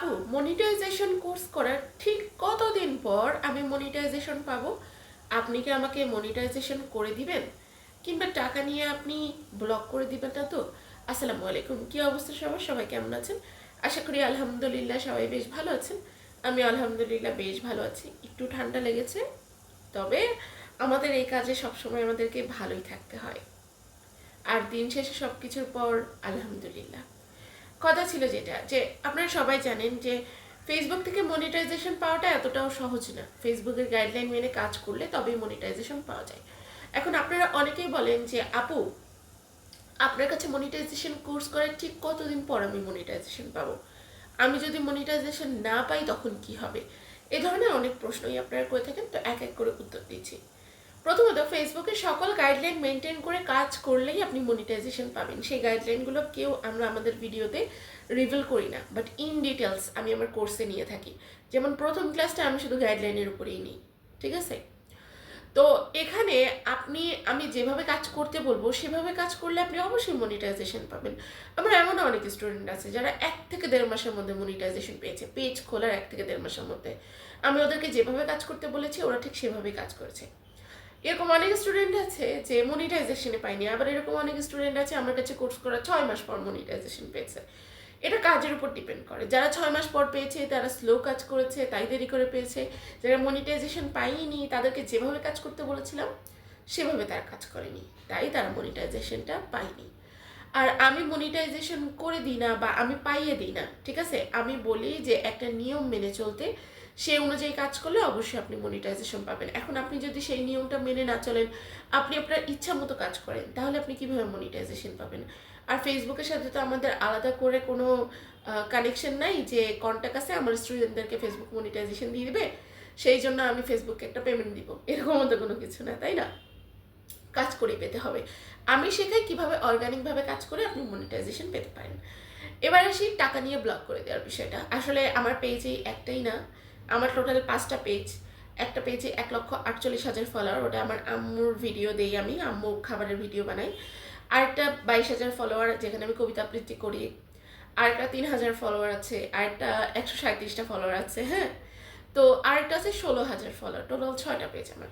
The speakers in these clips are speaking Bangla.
আপু মনিটাইজেশন কোর্স করার ঠিক কতদিন পর আমি মনিটাইজেশন পাবো? আপনি কি আমাকে মনিটাইজেশন করে দিবেন? কিংবা টাকা নিয়ে আপনি ব্লক করে দিবেন না তো? আসসালামু আলাইকুম, কি অবস্থা সবার? সবাই কেমন আছেন? আশা করি আলহামদুলিল্লাহ সবাই বেশ ভালো আছেন। আমি আলহামদুলিল্লাহ বেশ ভালো আছি। একটু ঠান্ডা লেগেছে, তবে আমাদের এই কাজে সবসময় আমাদেরকে ভালোই থাকতে হয়। আর দিন শেষে সব কিছুর পর আলহামদুলিল্লাহ। কথা ছিল যেটা, যে আপনারা সবাই জানেন যে ফেসবুক থেকে মনিটাইজেশন পাওয়াটা এতটাও সহজ না। ফেসবুকের গাইডলাইন মেনে কাজ করলে তবেই মনিটাইজেশন পাওয়া যায়। এখন আপনারা অনেকেই বলেন যে, আপু, আপনার কাছে মনিটাইজেশন কোর্স করার ঠিক কতদিন পর আমি মনিটাইজেশন পাবো? আমি যদি মনিটাইজেশন না পাই তখন কি হবে? এ ধরনের অনেক প্রশ্নই আপনারা করে থাকেন, তো এক এক করে উত্তর দিচ্ছি। প্রথমত ফেসবুকে সকল গাইডলাইন মেনটেন করে কাজ করলেই আপনি মনিটাইজেশন পাবেন। সেই গাইডলাইনগুলো কেউ আমরা আমাদের ভিডিওতে রিভিল করি না বাট ইন ডিটেলস আমি আমার কোর্সে নিয়ে থাকি। যেমন প্রথম ক্লাসটা আমি শুধু গাইডলাইনের উপরেই নিই, ঠিক আছে? তো এখানে আপনি, আমি যেভাবে কাজ করতে বলব, সেভাবে কাজ করলে আপনি অবশ্যই মনিটাইজেশন পাবেন। আমার এমন অনেক স্টুডেন্ট আছে যারা এক থেকে দেড় মাসের মধ্যে মনিটাইজেশন পেয়েছে পেজ খোলার এক থেকে দেড় মাসের মধ্যে। আমি ওদেরকে যেভাবে কাজ করতে বলেছি, ওরা ঠিক সেভাবেই কাজ করেছে। এরকম অনেক স্টুডেন্ট আছে যে মনিটাইজেশনে পাইনি আবার এরকম অনেক স্টুডেন্ট আছে আমার কাছে কোর্স করা ছয় মাস পর মনিটাইজেশন পেয়েছে। এটা কাজের উপর ডিপেন্ড করে। যারা ছয় মাস পর পেয়েছে, তারা স্লো কাজ করেছে, তাই দেরি করে পেয়েছে। যারা মনিটাইজেশন পাইনি তাদেরকে যেভাবে কাজ করতে বলেছিলাম, সেভাবে তারা কাজ করেনি, তাই তারা মনিটাইজেশনটা পায়নি। আর আমি মনিটাইজেশন করে দিই না বা আমি পাইয়ে দিই না, ঠিক আছে? আমি বলি যে একটা নিয়ম মেনে চলতে, সেই অনুযায়ী কাজ করলে অবশ্যই আপনি মনিটাইজেশন পাবেন। এখন আপনি যদি সেই নিয়মটা মেনে না চলেন, আপনি আপনার ইচ্ছা মতো কাজ করেন, তাহলে আপনি কীভাবে মনিটাইজেশন পাবেন? আর ফেসবুকের সাথে তো আমাদের আলাদা করে কোনো কানেকশন নাই যে কন্ট্যাক্ট আছে, আমার স্টুডেন্টদেরকে ফেসবুক মনিটাইজেশন দিয়ে দিবে, সেই জন্য আমি ফেসবুকে একটা পেমেন্ট দিব। এরকম তো কোনো কিছু না, তাই না? কাজ করে পেতে হবে। আমি শেখাই কীভাবে অর্গানিকভাবে কাজ করে আপনি মনিটাইজেশন পেতে পারেন। এবার আসি টাকা নিয়ে ব্লক করে দেওয়ার বিষয়টা। আসলে আমার পেজে একটাই না। আমার টোটাল পাঁচটা পেজ একটা পেজে এক লক্ষ আটচল্লিশ হাজার ফলোয়ার ওটা আমার আম্মুর ভিডিও দেই আমি। আম্মু খাবারের ভিডিও বানাই আরেকটা বাইশ হাজার ফলোয়ার যেখানে আমি কবিতা আবৃত্তি করি। আরেকটা তিন হাজার ফলোয়ার আছে। আরেকটা একশো সাঁত্রিশটা ফলোয়ার আছে হ্যাঁ। তো আরেকটা আছে ষোলো হাজার ফলোয়ার টোটাল ছয়টা পেজ আমার।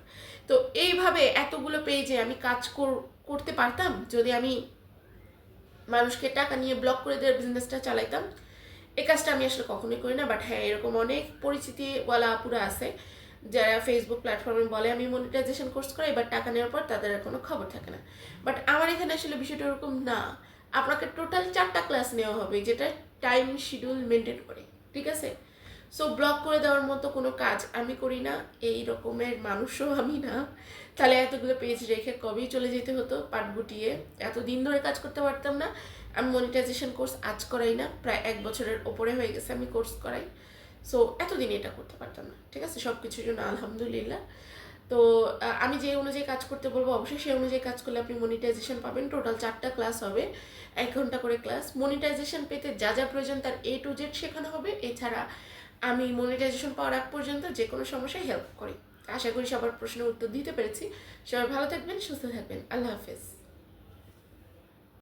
তো এইভাবে এতগুলো পেজে আমি কাজ কর- করতে পারতাম, যদি আমি মানুষকে টাকা নিয়ে ব্লক করে দেওয়ার বিজনেসটা চালাইতাম, এই কাজটা আমি আসলে কখনোই করি না বাট হ্যাঁ এরকম অনেক পরিচিতিওয়ালা আপুরা আছে, যারা ফেসবুক প্ল্যাটফর্মে বলে আমি মনিটাইজেশন কোর্স করাই বাট টাকা নেওয়ার পর তাদের আর কোনো খবর থাকে না। বাট আমার এখানে আসলে বিষয়টা ওরকম না। আপনাকে টোটাল চারটা ক্লাস নেওয়া হবে, যেটা টাইম শিডিউল মেনটেন করে, ঠিক আছে? সো ব্লক করে দেওয়ার মতো কোনো কাজ আমি করি না। এই রকমের মানুষও আমি না। তাহলে এতগুলো পেজ রেখে কবেই চলে যেতে হতো? পাট গুটিয়ে। এত দিন ধরে কাজ করতে পারতাম না। আমি মনিটাইজেশন কোর্স আজ করাই না। প্রায় এক বছরের ওপরে হয়ে গেছে আমি কোর্স করাই। সো এতদিন এটা করতে পারতাম না। ঠিক আছে? সব কিছুর জন্য আলহামদুলিল্লাহ। তো আমি যে অনুযায়ী কাজ করতে বলব অবশ্যই সেই অনুযায়ী কাজ করলে আপনি মনিটাইজেশন পাবেন। টোটাল চারটা ক্লাস হবে। এক ঘণ্টা করে ক্লাস মনিটাইজেশন পেতে যা যা প্রয়োজন তার এ টু জেড শেখানো হবে। এছাড়া আমি মনিটাইজেশন পাওয়ার আগ পর্যন্ত যে কোনো সমস্যায় হেল্প করি। আশা করি সবার প্রশ্নের উত্তর দিতে পেরেছি। সবাই ভালো থাকবেন, সুস্থ থাকবেন। আল্লাহ হাফেজ।